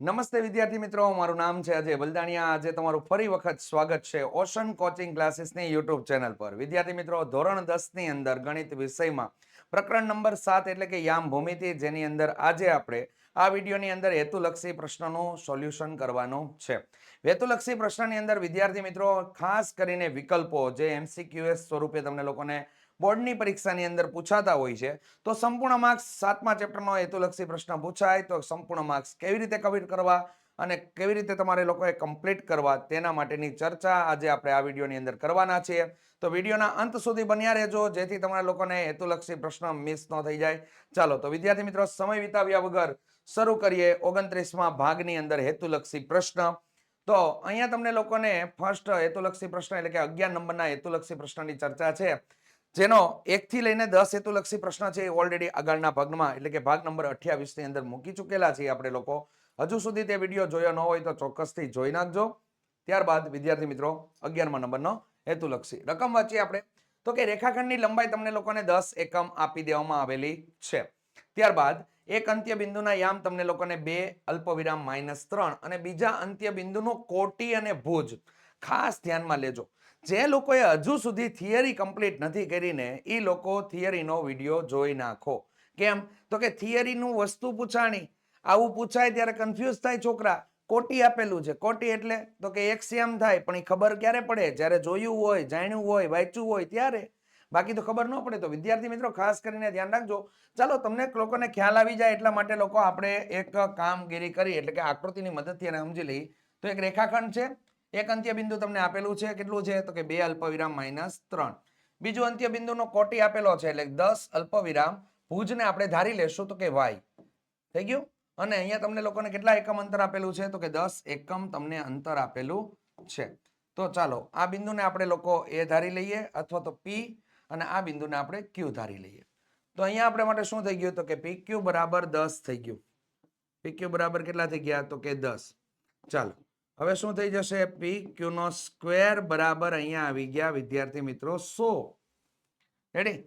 નમસ્તે વિદ્યાર્થી મિત્રો, મારું નામ છે અજય બલદાણિયા. આજે તમારું ફરી વખત સ્વાગત છે ઓશન કોચિંગ ક્લાસીસની યુટ્યુબ ચેનલ પર. વિદ્યાર્થી મિત્રો, ધોરણ દસની અંદર ગણિત વિષયમાં પ્રકરણ નંબર સાત એટલે કે યામ ભૂમિતિ, જેની અંદર આજે આપણે આ વિડીયોની અંદર હેતુલક્ષી પ્રશ્નનું સોલ્યુશન કરવાનું છે. હેતુલક્ષી પ્રશ્નની અંદર વિદ્યાર્થી મિત્રો, ખાસ કરીને વિકલ્પો જે એમસીક્યુએસ સ્વરૂપે તમને લોકોને બોર્ડની પરીક્ષાની અંદર પૂછાતા હોય છે, તો સંપૂર્ણ માર્ક્સ સાતમા ચેપ્ટરનો હેતુલક્ષી પ્રશ્ન પૂછાય, તો સંપૂર્ણ માર્ક્સ કેવી રીતે કવર કરવા અને કેવી રીતે તમારે લોકોએ કમ્પ્લીટ કરવા તેના માટેની ચર્ચા આજે આપણે આ વિડીયોની અંદર કરવાના છીએ. તો વિડીયોના અંત સુધી બન્યા રહેજો, જેથી તમારા લોકોને હેતુલક્ષી પ્રશ્ન મિસ ન થઈ જાય. ચાલો, તો વિદ્યાર્થી મિત્રો, સમય વિતાવ્યા વગર શરૂ કરીએ ઓગણત્રીસમાં ભાગની અંદર હેતુલક્ષી પ્રશ્ન. તો અહીંયા તમને લોકોને ફર્સ્ટ હેતુલક્ષી પ્રશ્ન એટલે કે અગિયાર નંબરના હેતુલક્ષી પ્રશ્નની ચર્ચા છે. જેનો એકથી લઈને દસ હેતુલક્ષી પ્રશ્ન છે એ ઓલરેડી આગળના ભાગમાં, એટલે કે ભાગ નંબર અઠ્યાવીસની અંદર મૂકી ચૂકેલા છીએ આપણે લોકો. હજુ સુધી તે વીડિયો જોયો ન હોય તો ચોક્કસથી જોઈ નાખજો. ત્યારબાદ, વિદ્યાર્થી મિત્રો, અગિયારમા નંબરનો હેતુલક્ષી. રકમ વાંચીએ આપણે. તો કે રેખાખંડની લંબાઈ તમને લોકોને દસ એકમ આપી દેવામાં આવેલી છે. ત્યારબાદ, એક અંત્ય બિંદુના યામ તમને લોકોને બે, અલ્પવિરામ માઇનસ ત્રણ અને બીજા અંત્ય બિંદુનો કોટી અને ભુજ. ખાસ ધ્યાનમાં લેજો. જે લોકોએ હજુ સુધી થિયરી કમ્પ્લીટ નથી કરીને એ લોકો થિયરીનો વીડિયો જોઈ નાખો. કેમ? તો કે થિયરીનું વસ્તુ પૂછાણી, આવું પૂછાય ત્યારે કન્ફ્યુઝ થાય છોકરા. કોટી આપેલું છે. કોટી એટલે તો કે એક સેમ થાય, પણ એ ખબર ક્યારે પડે? જ્યારે જોયું હોય, જાણ્યું હોય, વાંચ્યું હોય ત્યારે. બાકી તો ખબર ન પડે. તો વિદ્યાર્થી મિત્રો, ખાસ કરીને ધ્યાન રાખજો. ચાલો, તમને લોકોને ખ્યાલ આવી જાય એટલા માટે લોકો આપણે એક કામગીરી કરી, એટલે કે આકૃતિની મદદથી એને સમજી લઈ તો એક રેખાખંડ છે. એક અંત્ય બિંદુ તમને આપેલું છે. કેટલું છે? તો કે બે અલ્પવિરામ માઇનસ ત્રણ. બીજું અંત્ય બિંદુનો કોટી આપેલો છે એટલે દસ અલ્પવિરામ ભુજને આપણે ધારી લેશું તો કે વાય. થઈ ગયું? અને અહીંયા તમને લોકોને કેટલા એકમ અંતર આપેલું છે? તો કે દસ એકમ તમને અંતર આપેલું છે. તો ચાલો, આ બિંદુને આપણે લોકો એ ધારી લઈએ અથવા તો પી અને આ બિંદુને આપણે ક્યુ ધારી લઈએ. તો અહીંયા આપણે માટે શું થઈ ગયું? તો કે પી ક્યુ બરાબર દસ થઈ ગયું. પી ક્યુ બરાબર કેટલા થઈ ગયા? તો કે દસ. ચાલો. હવે શું થઈ જશે? પી ક્યુ નો સ્ક્વેર બરાબર અહીંયા આવી ગયા, વિદ્યાર્થી મિત્રો, સો. રેડી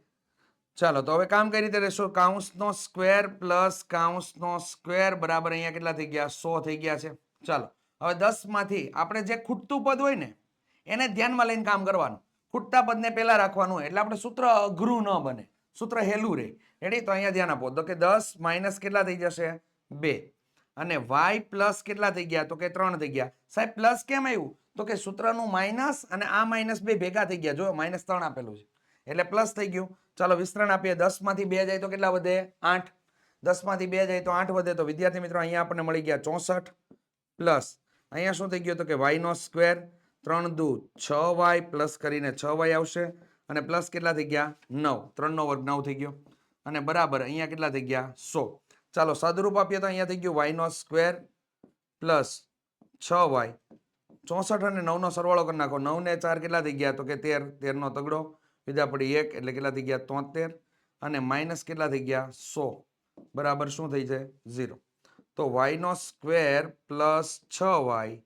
ચાલો, તો હવે કામ કઈ રીતે રહેશો? કાઉન્સનો સ્ક્વેર પ્લસ કાઉન્સનો સ્ક્વેર બરાબર અહીંયા કેટલા થઈ ગયા? સો થઈ ગયા છે. ચાલો, હવે દસમાંથી આપણે જે ખૂટતું પદ હોય ને, એને ધ્યાનમાં લઈને કામ કરવાનું. ખૂટતા પદને પહેલા રાખવાનું એટલે આપણે સૂત્ર અઘરું ન બને. સૂત્ર હેલું રહે. રેડી તો અહીંયા ધ્યાન આપો. તો કે દસ માઇનસ કેટલા થઈ જશે? બે. અને વાય પ્લસ કેટલા થઈ ગયા? તો કે ત્રણ થઈ ગયા. સાહેબ પ્લસ કેમ આવ્યું? તો કે સૂત્રનું માઇનસ અને આ માઇનસ બે ભેગા થઈ ગયા. જો માઇનસ ત્રણ આપેલું છે. એટલે પ્લસ થઈ ગયું. ચાલો વિસ્તરણ આપીએ. દસમાંથી બે જાય તો કેટલા વધે? આઠ. દસમાંથી બે જાય તો આઠ વધે. તો વિદ્યાર્થી મિત્રો, અહીંયા આપણને મળી ગયા ચોસઠ પ્લસ અહીંયા શું થઈ ગયું? તો કે વાય નો સ્ક્વેર ત્રણ દુ છ વાય પ્લસ કરીને છ વાય આવશે. અને પ્લસ કેટલા થઈ ગયા? નવ. ત્રણનો વર્ગ નવ થઈ ગયો. અને બરાબર અહીંયા કેટલા થઈ ગયા? સો. ચાલો સાદુરૂપ આપીએ તો અહીંયા થઈ ગયું વાય નો સ્ક્વેર પ્લસ છ વાય ચોસઠ અને નવનો સરવાળો કરી નાખો. નવ ને ચાર કેટલા થઈ ગયા? તો કે તેર. તેરનો તગડો. વિધા પડી એક એટલે કેટલા થઈ ગયા? તોતેર. અને માઇનસ કેટલા થઈ ગયા? સો. બરાબર શું થઈ છે ઝીરો. તો વાય નો સ્ક્વેર પ્લસ છ વાય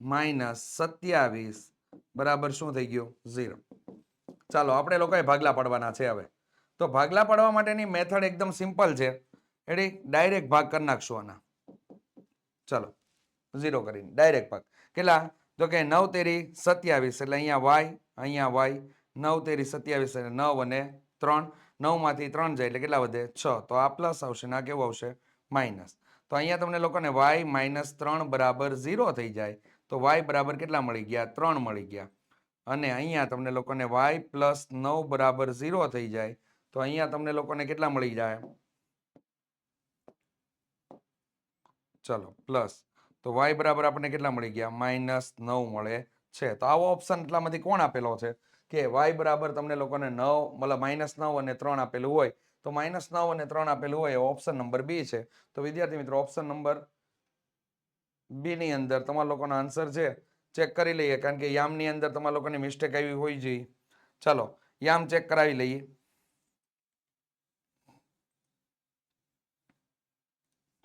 માઇનસ સત્યાવીસ. બરાબર શું થઈ ગયું? ઝીરો. ચાલો, આપણે લોકોએ ભાગલા પાડવાના છે હવે. તો ભાગલા પાડવા માટેની મેથડ એકદમ સિમ્પલ છે. એડી ડાયરેક્ટ ભાગ કરી નાખશું આના. ચલો ઝીરો કરીને. ડાયરેક્ટ ભાગ. કેટલા? તો કે નવ તેરી સત્યાવીસ, એટલે અહીંયા વાય અહીંયા વાય નવ તેરી સત્યાવીસ એટલે નવ અને ત્રણ. નવમાંથી ત્રણ જાય એટલે કેટલા વધે? છ. તો આ પ્લસ આવશે ને આ કેવું આવશે? માઇનસ તો અહીંયા તમને લોકોને વાય માઇનસ ત્રણ બરાબર ઝીરો થઈ જાય. તો વાય બરાબર કેટલા મળી ગયા? ત્રણ મળી ગયા. અને અહીંયા તમને લોકોને વાય પ્લસ નવ બરાબર ઝીરો થઈ જાય. તો અહીંયા તમને લોકોને કેટલા મળી જાય? ચલો પ્લસ તો વાય બરાબર આપણને કેટલા મળી ગયા? માઇનસ નવ મળે છે. તો આવો ઓપ્શન એટલામાંથી કોણ આપેલો છે? કે વાય બરાબર તમને લોકોને નવ, મતલબ માઇનસ નવ અને ત્રણ આપેલું હોય. તો માઇનસ નવ અને ત્રણ આપેલું હોય ઓપ્શન નંબર બી છે. તો વિદ્યાર્થી મિત્રો ઓપ્શન નંબર બી ની અંદર તમારા લોકોનો આન્સર છે. ચેક કરી લઈએ, કારણ કે યામની અંદર તમારા લોકોની મિસ્ટેક આવી હોય જોઈએ ચાલો, યામ ચેક કરાવી લઈએ.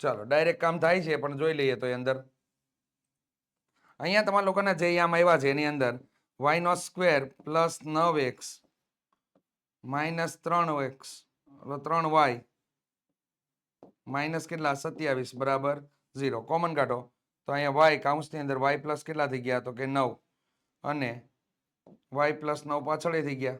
ચાલો ડાયરેક્ટ કામ થાય છે, પણ જોઈ લઈએ તો એ અંદર. અહીંયા તમારા લોકોના જે યામ આવ્યા છે, એની અંદર વાય નો સ્ક્વેર પ્લસ નવ એક્સ માઇનસ ત્રણ એક્સ ત્રણ વાય માઇનસ કેટલા? સત્યાવીસ, બરાબર ઝીરો કોમન કાઢો. તો અહીંયા વાય કાઉન્સની અંદર વાય પ્લસ કેટલા થઈ ગયા? તો કે નવ. અને વાય પ્લસ નવ પાછળ થઈ ગયા.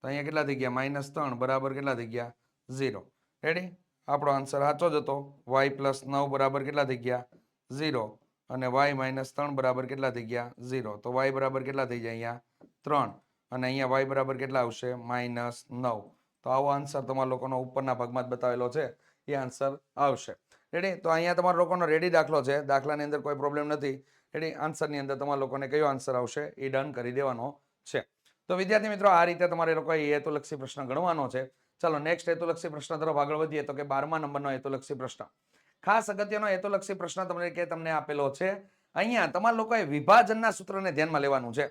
તો અહીંયા કેટલા થઈ ગયા? માઇનસ ત્રણ, બરાબર, કેટલા થઈ ગયા? ઝીરો રેડી આપણો આન્સર સાચો જ હતો. વાય પ્લસ નવ બરાબર કેટલા થઈ ગયા? ઝીરો અને વાય માઇનસ ત્રણ બરાબર કેટલા થઈ ગયા? ઝીરો તો વાય બરાબર કેટલા થઈ જાય અહીંયા? ત્રણ. અને અહીંયા વાય બરાબર કેટલા આવશે? માઇનસ નવ. તો આવો આન્સર તમારા લોકોનો ઉપરના ભાગમાં જ બતાવેલો છે. એ આન્સર આવશે. રેડી તો અહીંયા તમારા લોકોનો રેડી દાખલો છે. દાખલાની અંદર કોઈ પ્રોબ્લેમ નથી. રેડી આન્સરની અંદર તમારા લોકોને કયો આન્સર આવશે? એ ડન કરી દેવાનો છે. તો વિદ્યાર્થી મિત્રો, આ રીતે તમારે લોકોએ હેતુલક્ષી પ્રશ્ન ગણવાનો છે. ચાલો નેક્સ્ટ હેતુલક્ષી પ્રશ્ન તરફ આગળ વધીએ તો કે બારમા નંબરનો હેતુલક્ષી પ્રશ્ન. ખાસ અગત્યનો હેતુલક્ષી પ્રશ્ન તમને કે તમને આપેલો છે. અહીંયા તમારા લોકોએ વિભાજનના સૂત્રને ધ્યાનમાં લેવાનું છે.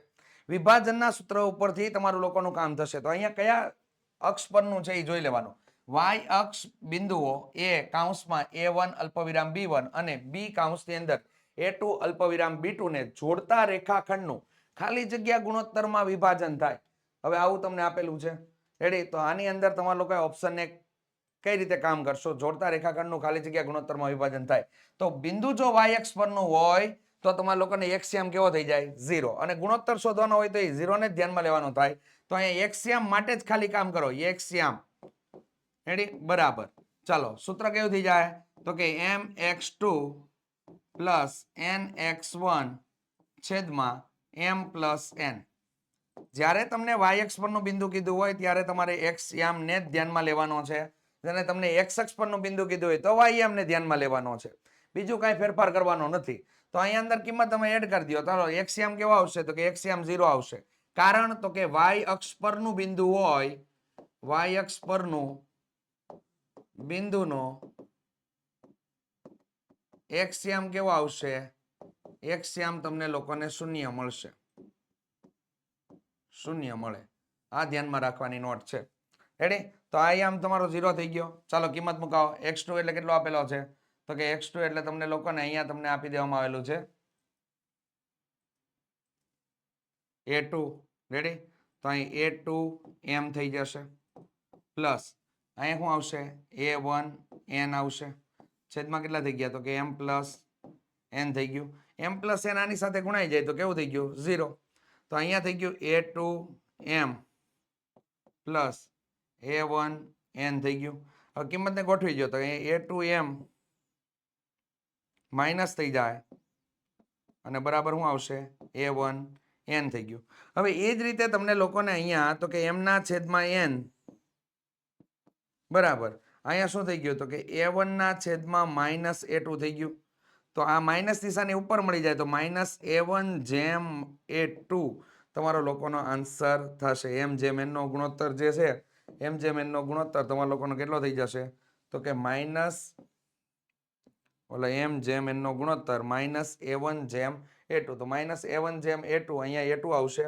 વિભાજનના સૂત્ર ઉપરથી તમારું લોકોનું કામ થશે. તો અહીંયા કયા અક્ષ પરનું છે એ જોઈ લેવાનું. વાય અક્ષ બિંદુઓ એ કાઉન્સમાં એ વન અલ્પવિરામ બી વન અને બી કાઉન્સની અંદર એ ટુ અલ્પવિરામ બી ટુને જોડતા રેખાખંડનું ખાલી જગ્યા ગુણોત્તરમાં વિભાજન થાય. હવે આવું તમને આપેલું છે. રેડી તો આની અંદર તમારા લોકોએ ઓપ્શનને કઈ રીતે કામ કરશો? જોડતા રેખાખંડનું ખાલી જગ્યા ગુણોત્તરમાં વિભાજન થાય. તો બિંદુ જો વાય એક્સ પરનું હોય, તો તમારા લોકોને એક્સિયમ કેવો થઈ જાય? ઝીરો અને ગુણોત્તર શોધવાનો હોય તો એ ઝીરોને જ ધ્યાનમાં લેવાનો થાય. તો અહીંયા એક્સિયમ માટે જ ખાલી કામ કરો. એક્સિયમ રેડી બરાબર. ચાલો, સૂત્ર કેવું થઈ જાય? તો કે M X two plus N X one છેદમાં એમ પ્લસ એન જ્યારે તમને વાય એક્સ પરનું બિંદુ કીધું હોય, ત્યારે તમારે એક્સ યામને જ ધ્યાનમાં લેવાનો છે. જેને તમને એક્સ અક્ષ પરનું બિંદુ કીધું હોય, તો વાય યામને ધ્યાનમાં લેવાનો છે. બીજું કાંઈ ફેરફાર કરવાનો નથી. તો અહીંયા અંદર કિંમત તમે એડ કરી દો. ચાલો એક્સ યામ કેવો આવશે? તો કે એક્સ યામ ઝીરો આવશે. કારણ તો કે વાય અક્ષ પરનું બિંદુ હોય વાય અક્ષ પરનું બિંદુનો એક્સ યામ કેવો આવશે? એક્સ યામ તમને લોકોને શૂન્ય મળશે. શૂન્ય મળે. આ ધ્યાનમાં રાખવાની નોટ છે. રેડી તો આ આમ તમારો ઝીરો થઈ ગયો. ચાલો કિંમત મુકાવો. એક્સ ટુ એટલે કેટલો આપેલો છે? તો કે એક્સ ટુ એટલે તમને લોકોને અહીંયા તમને આપી દેવામાં આવેલું છે. એ રેડી તો અહીં એ એમ થઈ જશે. પ્લસ અહીંયા શું આવશે? એ વન એન આવશે. છેદમાં કેટલા થઈ ગયા? તો કે એમ પ્લસ એન થઈ ગયું. એમ પ્લસ એન આની સાથે ગુણાઈ જાય તો કેવું થઈ ગયું? ઝીરો તો અહીંયા થઈ ગયું A two M plus A one N થઈ ગયું. હવે કિંમતને ગોઠવી જો તો એ ટુ એમ માઇનસ થઈ જાય અને બરાબર શું આવશે? એ વન એન થઈ ગયું. હવે એ જ રીતે તમને લોકોને અહીંયા તો કે એમના છેદમાં એન બરાબર. અહીંયા શું થઈ ગયું તો કે એ વનના છેદમાં માઇનસ એ ટુ થઈ ગયું. તો આ માઇનસ નિશાની ઉપર મળી જાય તો માઇનસ એ વન જેમ એ ટુ તમારો લોકોનો આન્સર થશે. એમ જેમ એનનો ગુણોત્તર જે છે એમ જેમ એનનો ગુણોત્તર તમારા લોકોનો કેટલો થઈ જશે? તો કે માઇનસ, ઓલા એમ જેમ એનનો ગુણોત્તર માઇનસ એ વન જેમ એ ટુ તો માઇનસ એ વન જેમ એ ટુ અહીંયા એ ટુ આવશે.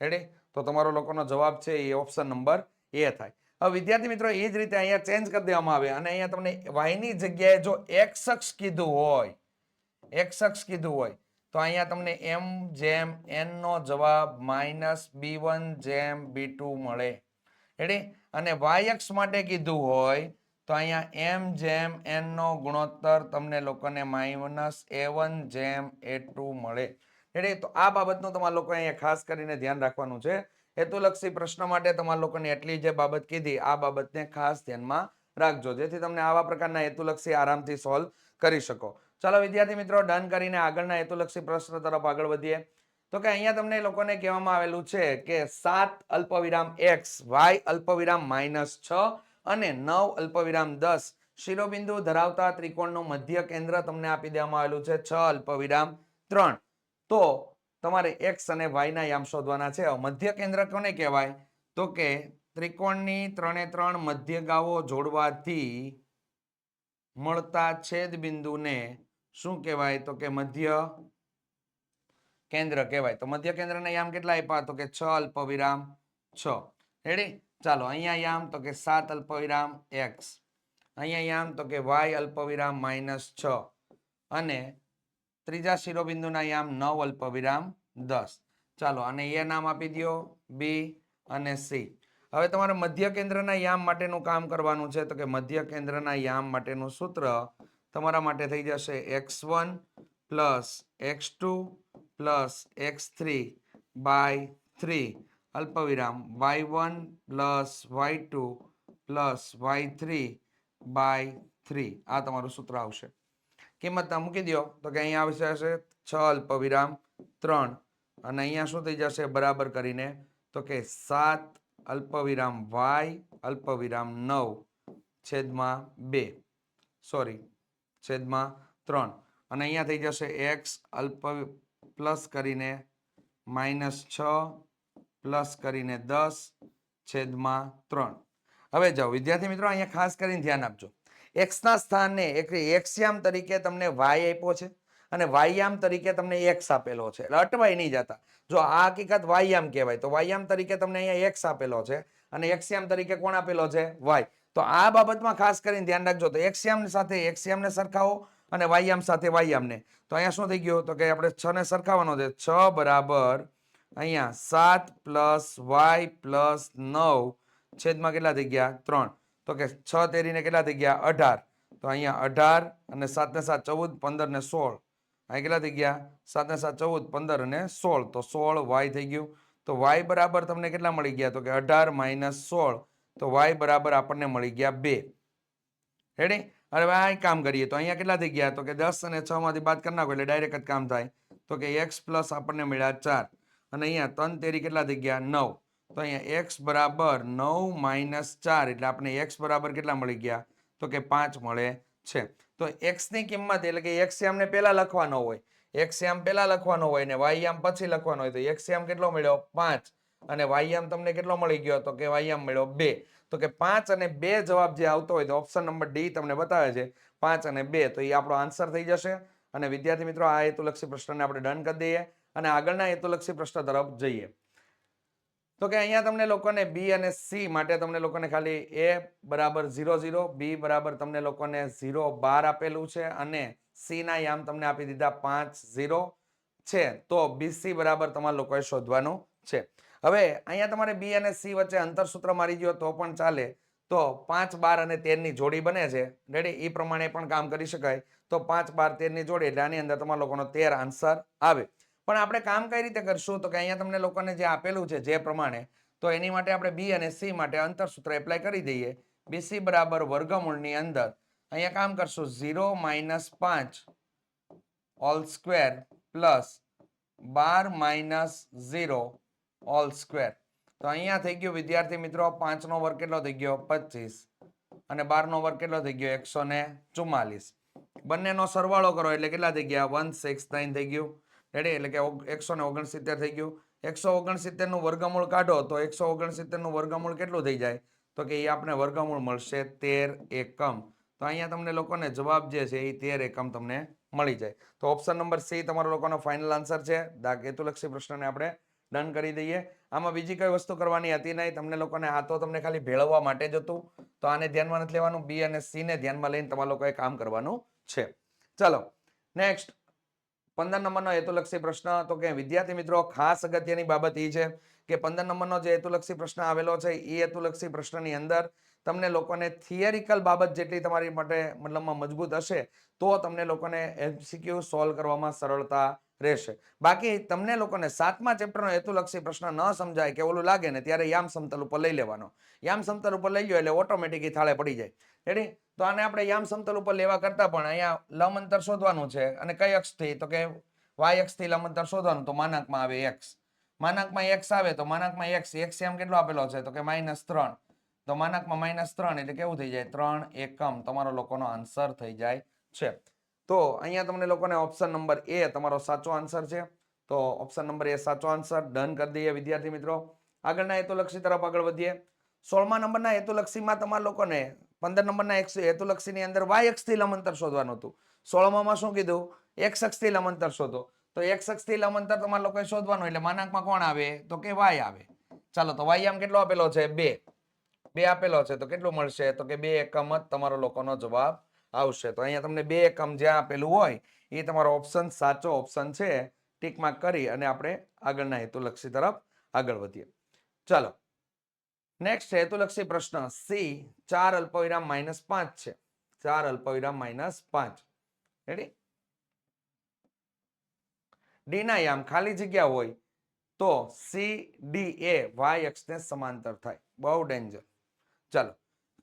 રેડી તો તમારો લોકોનો જવાબ છે એ ઓપ્શન નંબર એ થાય. હવે વિદ્યાર્થી મિત્રો, એ જ રીતે અહીંયા ચેન્જ કરી દેવામાં આવે. અને અહીંયા તમને વાયની જગ્યાએ જો એક્સ અક્ષ કીધું હોય એક્સ અક્ષ કીધું હોય, તો અહીંયા તમને એમ જેમ એન નો જવાબ માઇનસ બી વન જેમ બી ટુ મળે. એટલે અને વાય અક્ષ માટે કીધું હોય, તો અહીંયા એમ જેમ એન નો ગુણોત્તર તમને લોકોને માઇનસ એ વન જેમ એ ટુ મળે. એટલે તો આ બાબતનું તમારા લોકો અહીંયા ખાસ કરીને ધ્યાન રાખવાનું છે. હેતુલક્ષી પ્રશ્ન માટે તમારા લોકોને એટલી જે બાબત કીધી, આ બાબતને ખાસ ધ્યાનમાં રાખજો. જેથી તમને આવા પ્રકારના હેતુલક્ષી આરામથી સોલ્વ કરી શકો. ચાલો વિદ્યાર્થી મિત્રો ડન કરીને આગળના હેતુલક્ષી પ્રશ્ન તરફ આગળ વધીએ. તો કે અહીંયા તમને લોકોને કહેવામાં આવેલું છે કે સાત અલ્પવિરામ એક્સ વાય અલ્પવિરામ માઇનસ છ અને નવ અલ્પવિરામ દસ શિરોબિંદુ ધરાવતા ત્રિકોણનું મધ્ય કેન્દ્ર તમને આપી દેવામાં આવેલું છે છ અલ્પવિરામ ત્રણ. તો તમારે એક્સ અને વાયના યામ શોધવાના છે. મધ્ય કેન્દ્ર કોને કહેવાય? તો કે ત્રિકોણની ત્રણે ત્રણ મધ્યગાઓ જોડવાથી મળતા છેદ બિંદુને શું કહેવાય? તો કે મધ્ય કેન્દ્ર કહેવાય. તો મધ્ય કેન્દ્રના યામ કેટલા આપ્યા? તો કે છ અલ્પવિરામ છ. રેડી ચાલો, અહીંયા યામ તો કે સાત અલ્પવિરામ એક્સ અહીંયા યામ તો કે વાય અલ્પવિરામ માઇનસ છ. અને ત્રીજા શિરોબિંદુના યામ નવ અલ્પવિરામ દસ. ચાલો અને એ નામ આપી દો બી અને સી. હવે તમારે મધ્ય કેન્દ્રના યામ માટેનું કામ કરવાનું છે, તો કે મધ્ય કેન્દ્રના યામ માટેનું સૂત્ર તમારા માટે થઈ જશે X one plus X two plus X three by three. અલ્પવિરામ, Y one plus Y two plus Y three by three. આ તમારું સૂત્ર આવશે. કિંમત મૂકી દો તો કે અહીંયા આવશે હશે છ અલ્પવિરામ ત્રણ. અને અહીંયા શું થઈ જશે? બરાબર કરીને તો કે સાત અલ્પવિરામ વાય, અલ્પવિરામ નવ, છેદમાં બે. સોરી છેદમાં ત્રણ. અને અહીંયા થઈ જશે એક્સ અલ્પ પ્લસ કરીને માઇનસ છ પ્લસ કરીને દસ, છેદમાં ત્રણ. હવે જાઓ. વિદ્યાર્થી મિત્રો, અહીંયા ખાસ કરીને ધ્યાન આપજો. એક્સના સ્થાને એક એક્સયામ તરીકે તમને વાય આપ્યો છે અને વાયામ તરીકે તમને એક્સ આપેલો છે. એટલે અટવાઈ નહીં જતા. જો આ હકીકત વાયામ કહેવાય, તો વાયામ તરીકે તમને અહીંયા એક્સ આપેલો છે અને એક્સયામ તરીકે કોણ આપેલો છે? વાય તો આ બાબતમાં ખાસ કરીને ધ્યાન રાખજો, તો એક્સયામ સાથે એક્સયામને સરખાવો અને વાયામ સાથે વાયામને તો અહીંયા શું થઈ ગયું? તો કે આપણે છ ને સરખાવવાનો છે. છ બરાબર અહીંયા સાત પ્લસ વાય પ્લસ નવ છેદમાં કેટલા થઈ ગયા? ત્રણ. તો કે છ તેરીને કેટલા થઈ ગયા? અઢાર. તો અહીંયા અઢાર અને સાત ને સાત ચૌદ, પંદર ને સોળ. અહીં કેટલા થઈ ગયા? સાત ને સાત ચૌદ, પંદર અને સોળ. તો સોળ વાય થઈ ગયું. તો વાય બરાબર તમને કેટલા મળી ગયા? તો કે અઢાર માઇનસ સોળ. તો વાય બરાબર આપણને મળી ગયા બે. રેડી હવે આ કામ કરીએ. તો અહીંયા કેટલા થઈ ગયા? તો કે દસ અને છ માંથી બાદ કરી નાખો એટલે ડાયરેક્ટ જ કામ થાય. તો કે એક્સ પ્લસ આપણને મળ્યા ચાર. અને અહીંયા ત્રણ તેરી કેટલા થઈ ગયા? નવ. તો અહીંયા એક્સ બરાબર નવ માઇનસ ચાર, એટલે આપણે એક્સ બરાબર કેટલા મળી ગયા? તો કે પાંચ મળે છે. તો એક્સની કિંમત, એટલે કે એક્સ આમને પહેલાં લખવાનો હોય. એક્સ આમ પહેલાં લખવાનો હોય ને વાય આમ પછી લખવાનો હોય, તો એક્સ કેટલો મળ્યો? પાંચ. અને વાય આમ તમને કેટલો મળી ગયો? તો કે વાય આમ મળ્યો બે. તો કે પાંચ અને બે જવાબ જે આવતો હોય, તો ઓપ્શન નંબર ડી તમને બતાવે છે. પાંચ અને બે, તો એ આપણો આન્સર થઈ જશે. અને વિદ્યાર્થી મિત્રો, આ હેતુલક્ષી પ્રશ્નને આપણે ડન કરી દઈએ. અને આગળના હેતુલક્ષી પ્રશ્ન તરફ જઈએ. તો કે અહીંયા તમને લોકોને બી અને સી માટે તમને લોકોને ખાલી એ બરાબર ઝીરો ઝીરો બી બરાબર તમને લોકોને ઝીરો બાર આપેલું છે અને સી ના યામ તમને આપી દીધા પાંચ ઝીરો છે. તો બીસી બરાબર તમારે લોકોએ શોધવાનું છે. હવે અહીંયા તમારે બી અને સી વચ્ચે અંતરસૂત્ર મારી ગયો તો પણ ચાલે. તો પાંચ બાર અને તેરની જોડી બને છે. રેડી એ પ્રમાણે પણ કામ કરી શકાય. તો પાંચ બાર તેરની જોડી એટલે આની અંદર તમારા લોકોનો તેર આન્સર આવે. પણ આપણે કામ કઈ રીતે કરશું? તો કે અહીંયા તમને લોકોને જે આપેલું છે, જે પ્રમાણે, તો એની માટે આપણે બી અને સી માટે અંતરસૂત્ર એપ્લાય કરી દઈએ. બીસી બરાબર વર્ગમૂળની અંદર. અહીંયા કામ કરશું. ઝીરો માઇનસ પાંચ ઓલ સ્ક્વેર પ્લસ બાર માઇનસ ઝીરો ઓલ સ્ક્વેર. તો અહીંયા થઈ ગયું, વિદ્યાર્થી મિત્રો, પાંચનો વર્ગ કેટલો થઈ ગયો? પચીસ. અને બારનો વર્ગ કેટલો થઈ ગયો? એકસો ને ચુમ્માલીસ બંનેનો સરવાળો કરો, એટલે કેટલા થઈ ગયા? વન, સિક્સ, નાઇન થઈ ગયું. રેડી એટલે કે એકસો ને ઓગણસિત્તેર થઈ ગયું. એકસો ઓગણસિત્તેરનું વર્ગમૂળ કાઢો તો એકસો ઓગણસિત્તેરનું વર્ગમૂળ કેટલું થઈ જાય? તો કે એ આપણે વર્ગમૂળ મળશે તેર એકમ. તો અહીંયા તમને લોકોને જવાબ જે છે એ તેર એકમ તમને મળી જાય. તો ઓપ્શન નંબર સી તમારો લોકોનો ફાઇનલ આન્સર છે. દાગ હેતુલક્ષી પ્રશ્નને આપણે ડન કરી દઈએ. આમાં બીજી કઈ વસ્તુ કરવાની હતી નહીં. તમને લોકોને આ તો તમને ખાલી ભેળવવા માટે જ હતું. તો આને ધ્યાનમાં નથી લેવાનું. બી અને સી ને ધ્યાનમાં લઈને તમારા લોકોએ કામ કરવાનું છે. ચલો નેક્સ્ટ પંદર નંબરનો હેતુલક્ષી પ્રશ્ન. તો કે વિદ્યાર્થી મિત્રો, ખાસ અગત્યની બાબત એ છે કે પંદર નંબરનો જે હેતુલક્ષી પ્રશ્ન આવેલો છે એ હેતુલક્ષી પ્રશ્નની અંદર તમને લોકોને થિયરિકલ બાબત જેટલી તમારી માટે મતલબમાં મજબૂત હશે, તો તમને લોકોને એમસીક્યુ સોલ્વ કરવામાં સરળતા રહેશે. બાકી તમને લોકોને સાતમા ચેપ્ટરનો હેતુલક્ષી પ્રશ્ન ન સમજાય કે ઓલું લાગે ને, ત્યારે યામ સમતલ ઉપર લઈ લેવાનો. યામ સમતલ ઉપર લઈ ગયો એટલે ઓટોમેટિક થાળે પડી જાય. રેડી તો આને આપણે યામ સમતલ ઉપર લેવા કરતા પણ અહીંયા લંબ અંતર શોધવાનું છે. અને કઈ અક્ષથી? તો કે વાય અક્ષથી લંબ અંતર શોધવાનું. તો માનાંકમાં આવે એક્સ. માનાંકમાં એક્સ આવે તો માનાંકમાં એક્સ. એક્સ એમ કેટલો આપેલો છે? તો કે માઇનસ ત્રણ. તો માનાંકમાં માઇનસ ત્રણ એટલે કેવું થઈ જાય? ત્રણ એકમ. તમારો લોકોનો આન્સર થઈ જાય છે. તો અહીંયા તમને લોકોને ઓપ્શન નંબર એ તમારો સાચો આન્સર છે. તો ઓપ્શન નંબર એ સાચો આન્સર. ડન કરી દઈએ વિદ્યાર્થી મિત્રો. આગળના હેતુલક્ષી તરફ આગળ વધીએ. સોળમા નંબરના હેતુલક્ષીમાં તમારા લોકોને, પંદર નંબરના એક્સ હેતુલક્ષીની અંદર વાય અક્ષથી લંબંતર શોધવાનું હતું. સોળમામાં શું કીધું? એક્સ અક્ષથી લંબંતર શોધો. તો એક્સ અક્ષથી લંબંતર તમારા લોકોએ શોધવાનું એટલે માનાંકમાં કોણ આવે? તો કે વાય આવે. ચાલો, તો વાય આમ કેટલો આપેલો છે? બે. બે આપેલો છે. તો કેટલું મળશે? તો કે બે એકમ જ તમારો લોકોનો જવાબ આવશે. તો અહીંયા તમને બે એકમ જ્યાં આપેલું હોય, એ તમારો ઓપ્શન સાચો ઓપ્શન છે. ટીકમાં કરી અને આપણે આગળના હેતુલક્ષી તરફ આગળ વધીએ. ચાલો નેક્સ્ટ હેતુલક્ષી પ્રશ્ન. સી, ચાર અલ્પવિરામ માઇનસ પાંચ છે. ચાર અલ્પવિરામ માઇનસ પાંચ. રેડી ડી ના યામ ખાલી જગ્યા હોય તો સી ડી એ વાય અક્ષને સમાંતર થાય. બહુ ડેન્જર ચાલો,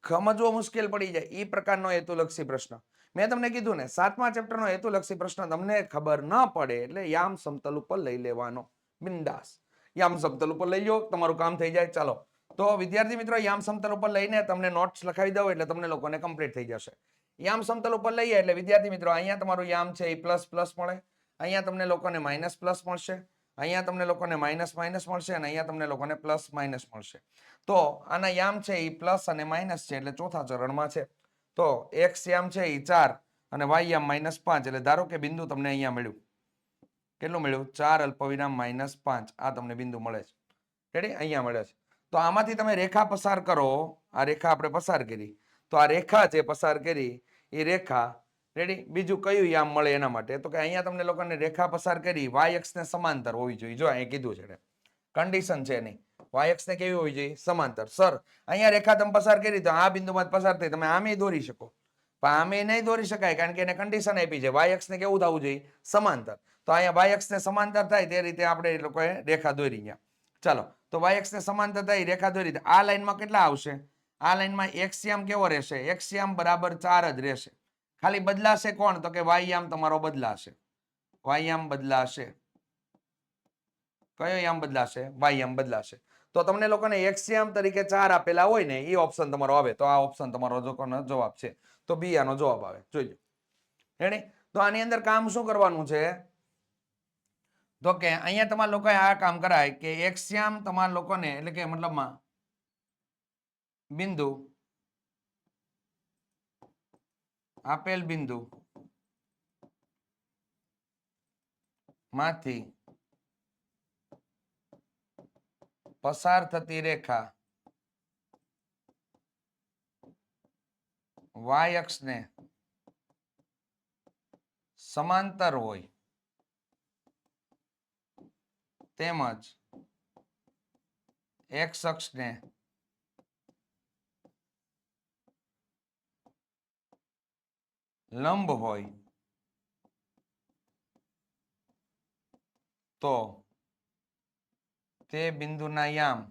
સમજવો મુશ્કેલ પડી જાય. એ પ્રકારનો હેતુલક્ષી પ્રશ્ન. મેં તમને કીધું ને, સાતમા ચેપ્ટરનો હેતુલક્ષી પ્રશ્ન તમને ખબર ન પડે એટલે યામ સમતલ ઉપર લઈ લેવાનો. બિંદાસ. યામ સમતલ ઉપર લઈ લો તમારું કામ થઈ જાય. ચાલો તો વિદ્યાર્થી મિત્રો યામ સમતલ ઉપર લઈને તમને નોટ્સ લખાવી દઉં એટલે તમને લોકોને કમ્પ્લીટ થઈ જશે. યામ સમતલ ઉપર લઈએ એટલે વિદ્યાર્થી મિત્રો, અહીંયા તમારું યામ છે એ પ્લસ પ્લસ મળે. અહીંયા તમને લોકોને માઇનસ પ્લસ મળશે. અહીંયા તમને લોકોને માઇનસ માઇનસ મળશે અને અહીંયા તમને લોકોને પ્લસ માઇનસ મળશે. તો આના યામ છે એ પ્લસ અને માઇનસ છે એટલે ચોથા ચરણમાં છે. તો એક્સ યામ છે એ ચાર અને વાય યામ માઇનસ પાંચ એટલે ધારો કે બિંદુ તમને અહીંયા મળ્યું. કેટલું મળ્યું? ચાર અલ્પવિરામ માઇનસ પાંચ. આ તમને બિંદુ મળે છે. રેડી અહીંયા મળે છે. તો આમાંથી તમે રેખા પસાર કરો. આ રેખા આપણે પસાર કરી. તો આ રેખા જે પસાર કરી, એ રેખા રેડી બીજું કયું યામ મળે એના માટે? તો કે અહીંયા તમને લોકોને રેખા પસાર કરી, વાય ને સમાંતર હોવી જોઈએ. જો અહીંયા કીધું છે કન્ડિશન છે એની. વાય ને કેવી હોવી જોઈએ? સમાંતર. સર, અહીંયા રેખા તમે પસાર કરી, તો આ બિંદુમાં પસાર થઈ, તમે આમે દોરી શકો. પણ આમે નહીં દોરી શકાય, કારણ કે એને કન્ડિશન આપી છે. વાય ને કેવું થવું જોઈએ? સમાંતર. તો અહીંયા વાય ને સમાંતર થાય, તે રીતે આપણે એ લોકોએ રેખા દોરી ગયા ચાલો, તો વાય એક્સને સમાન થતા એ રેખા દોરી આ લાઈનમાં કેટલા આવશે? આ લાઈનમાં એક્સિયામ કેવો રહેશે? એક્સિયામ બરાબર ચાર જ રહેશે. ખાલી બદલાશે કોણ? તો કે વાયામ તમારો બદલાશે. વાયામ બદલાશે. કયો યામ બદલાશે? વાયામ બદલાશે. તો તમને લોકોને એક્સિયામ તરીકે ચાર આપેલા હોય ને એ ઓપ્શન તમારો આવે. તો આ ઓપ્શન તમારો જવાબ છે. તો બી આનો જવાબ આવે. જોઈજો રેડી તો આની અંદર કામ શું કરવાનું છે? તો કે અહીંયા તમારા લોકોએ આ કામ કરાય કે એક્સયામ તમારા લોકોને એટલે કે મતલબમાં બિંદુ આપેલ બિંદુ માંથી પસાર થતી રેખા વાય અક્ષને સમાંતર હોય. તેમજ એક્સ અક્ષને લંબ હોય તો તે બિંદુના યામ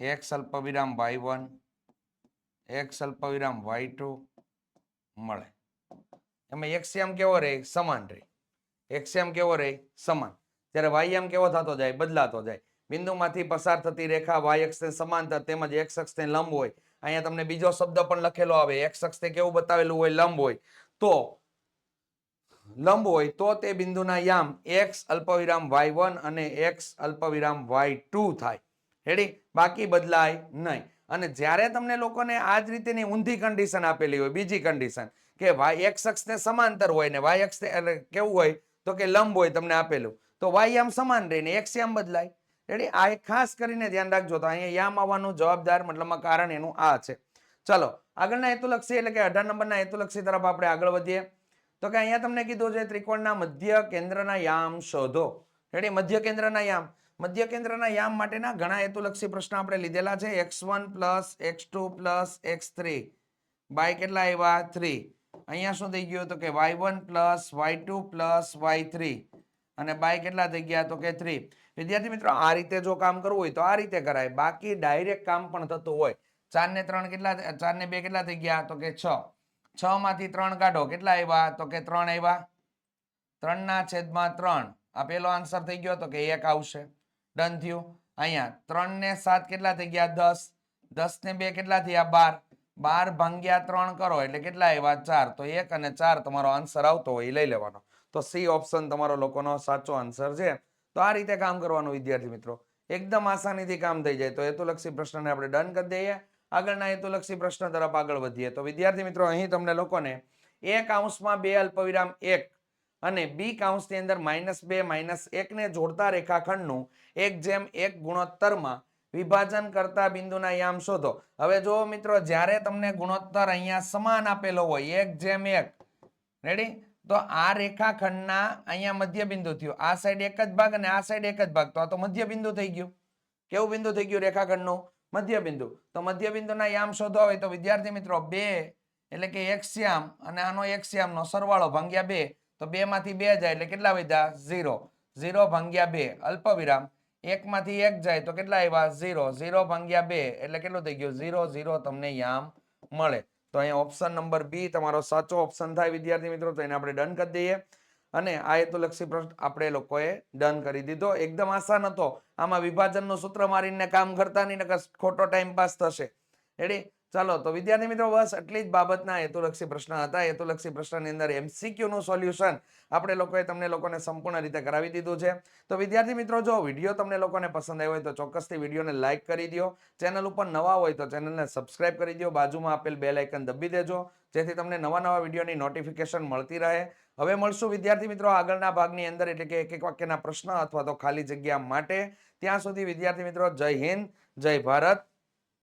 એક્સ અલ્પવિરામ વાય વન એક્સ અલ્પવિરામ વાય ટુ મળે. એમાં એક્સયામ કેવો રહે? સમાન રહે. એક્સયામ કેવો રહે? સમાન. જ્યારે વાયામ કેવો થતો જાય? બદલાતો જાય. બિંદુમાંથી પસાર થતી રેખા વાય અક્ષને સમાંતર તેમજ એક્સ અક્ષને લંબ હોય. અહીંયા તમને બીજો શબ્દ પણ લખેલો આવે. એક્સ અક્ષને કેવું બતાવેલું હોય? લંબ હોય. તો લંબ હોય તો તે બિંદુના યામ એક્સ અલ્પવિરામ વાય વન અને એક્સ અલ્પવિરામ વાય ટુ થાય. રેડી બાકી બદલાય નહીં. અને જ્યારે તમને લોકોને આ જ રીતેની ઊંધી કન્ડિશન આપેલી હોય, બીજી કન્ડિશન કે વાય એક્સ અક્ષને સમાંતર હોય ને વાય અક્ષને એટલે કેવું હોય? તો કે લંબ હોય, તમને આપેલું. તો વાય યામ સમાન રહે ને એક્સ યામ બદલાય. રેડી આ એક ખાસ કરીને ધ્યાન રાખજો. તો અહીંયા યામ આવવાનું જવાબદાર મતલબમાં કારણ એનું આ છે. ચલો, આગળના હેતુલક્ષી એટલે કે અઢાર નંબરના હેતુલક્ષી તરફ આપણે આગળ વધીએ. તો કે અહીંયા તમને કીધું છે ત્રિકોણના મધ્ય કેન્દ્રના યામ શોધો. રેડી મધ્ય કેન્દ્રના યામ. મધ્ય કેન્દ્રના યામ માટેના ઘણા હેતુલક્ષી પ્રશ્ન આપણે લીધેલા છે. X one plus X two plus X three by કેટલા આવ્યા? થ્રી અહીંયા શું થઈ ગયું તો કે Y one plus Y two plus Y three અને બાય કેટલા થઈ ગયા તો કે થ્રી. વિદ્યાર્થી મિત્રો, આ રીતે જો કામ કરવું હોય તો આ રીતે કરાય. બાકી ડાયરેક્ટ કામ પણ થતું હોય. ચાર ને ત્રણ કેટલા ચાર ને બે કેટલા થઈ ગયા? તો કે છ. છ માંથી ત્રણ કાઢો. કેટલા આવ્યા? તો કે ત્રણ આવ્યા. ત્રણના છેદમાં ત્રણ. આ પેલો આન્સર થઈ ગયો તો કે એક આવશે. ડન થયું. અહીંયા ત્રણ ને સાત કેટલા થઈ ગયા? દસ. દસ ને બે કેટલા થયા? બાર. બાર ભાંગ્યા ત્રણ કરો એટલે કેટલા આવ્યા ચાર? તો એક અને ચાર તમારો આન્સર આવતો હોય એ લઈ લેવાનો. તો સી ઓપ્શન તમારો લોકોનો સાચો આન્સર છે. તો આ રીતે કામ કરવાનું વિદ્યાર્થી મિત્રો. એકદમ આસાનીથી કામ થઈ જાય. તો હેતુલક્ષી પ્રશ્નને આપણે ડન કરી દઈએ. આગળના હેતુલક્ષી પ્રશ્ન તરફ આગળ વધીએ. તો વિદ્યાર્થી મિત્રો, અહીં તમને લોકોને એક અંશમાં બે અલ્પવિરામ એક અને બી કાઉન્સની અંદર માઇનસ બે, માઇનસ એકને જોડતા રેખાખંડનું એક જેમ એક ગુણોત્તરમાં વિભાજન કરતા બિંદુના યામ શોધો. હવે જો મિત્રો, જ્યારે તમને ગુણોત્તર અહીંયા સમાન આપેલો હોય, એક જેમ એક રેડી તો આ રેખાખંડના અહીંયા મધ્ય બિંદુ થયું. આ સાઈડ એક જ ભાગ અને આ સાઈડ એક જ ભાગ. તો આ તો મધ્ય બિંદુ થઈ ગયું. કેવું બિંદુ થઈ ગયું રેખાખંડનું? મધ્યબિંદુ તો મધ્યબિંદુના યામ શોધવા હોય તો વિદ્યાર્થી મિત્રો, બે, એટલે કે એક શ્યામ અને આનો એક શ્યામનો સરવાળો ભાંગ્યા બે. તો બે માંથી બે જાય એટલે કેટલા વધ્યા? ઝીરો. ઝીરો ભાંગ્યા બે. અલ્પ એક માંથી એક જાય તો કેટલા આવ્યા? ઝીરો. ઝીરો ભાગ્યા બે એટલે કેટલું થઈ ગયું? ઝીરો ઝીરો તમને યામ મળે. તો અહીંયા ઓપ્શન નંબર બી તમારો સાચો ઓપ્શન થાય વિદ્યાર્થી મિત્રો, તો એને આપણે ડન કરી દઈએ. અને આ હેતુલક્ષી પ્રશ્ન આપણે લોકોએ ડન કરી દીધો. એકદમ આસાન હતો. આમાં વિભાજનનું સૂત્ર મારીને કામ કરતા નહીં, નકર ખોટો ટાઈમ પાસ થશે. રેડી ચાલો, તો વિદ્યાર્થી મિત્રો, બસ એટલી જ બાબતના હેતુલક્ષી પ્રશ્ન હતા. હેતુલક્ષી પ્રશ્નની અંદર એમસીક્યુનું સોલ્યુશન આપણે લોકોએ તમને લોકોને સંપૂર્ણ રીતે કરાવી દીધું છે. તો વિદ્યાર્થી મિત્રો, જો વીડિયો તમને લોકોને પસંદ આવ્યો હોય તો ચોક્કસથી વિડીયોને લાઇક કરી દો. ચેનલ ઉપર નવા હોય તો ચેનલને સબસ્ક્રાઇબ કરી દો. બાજુમાં આપેલ બે લાઇકન દબી દેજો, જેથી તમને નવા નવા વિડીયોની નોટિફિકેશન મળતી રહે. હવે મળશું વિદ્યાર્થી મિત્રો આગળના ભાગની અંદર, એટલે કે એક એક વાક્યના પ્રશ્ન અથવા તો ખાલી જગ્યા માટે. ત્યાં સુધી વિદ્યાર્થી મિત્રો, જય હિન્દ, જય ભારત.